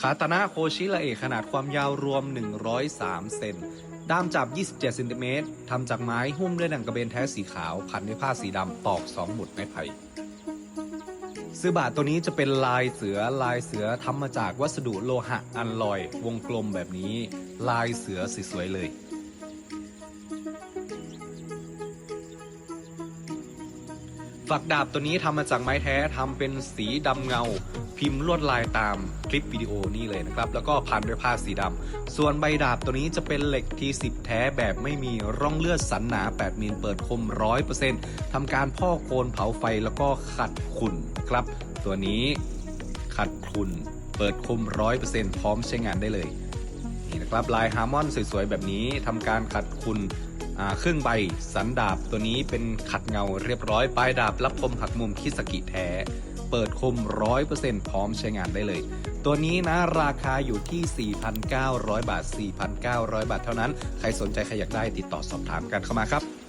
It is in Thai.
ขาตานะโคชิละเอะขนาดความยาวรวม 103 เซน ด้ามจับ 27เซนติเมตรทำจากไม้หุ้มด้วยหนังกระเบนแท้สีขาว พันด้วยผ้าสีดำตอก 2 หมุดไม้ไผ่ซื้อบาทตัวนี้จะเป็นลายเสือลายเสือทำมาจากวัสดุโลหะอันลอย วงกลมแบบนี้ ลายเสือสวยๆเลย ฝักดาบตัวนี้ทำมาจากไม้แท้ทำเป็นสีดำเงา พิมพ์ลวดลายตามคลิปวิดีโอนี้เลยนะครับ แล้วก็พันด้วยผ้าสีดำส่วนใบดาบตัวนี้จะเป็นเหล็กทีสิบแท้แบบไม่มีร่องเลือดสันหนา 8มิลเปิดคม 100%ทำการพ่อโคนเผาไฟแล้วก็ขัดขุ่นครับ ตัวนี้ขัดขุ่นเปิดคม 100%พร้อมใช้งานได้เลยนี่นะครับลายฮาร์มอนสวยๆแบบนี้ทำการขัดคุณ เครึ่งใบสันดาบตัวนี้เป็นขัดเงาเรียบร้อยปลายดาบรับคมหักมุมคิสกิแท้ เปิดคม 100%พร้อมใช้งานได้เลย ตัวนี้นะราคาอยู่ที่ 4,900 บาท 4,900 บาทเท่านั้น ใครสนใจใครอยากได้ติดต่อสอบถามกันเข้ามาครับ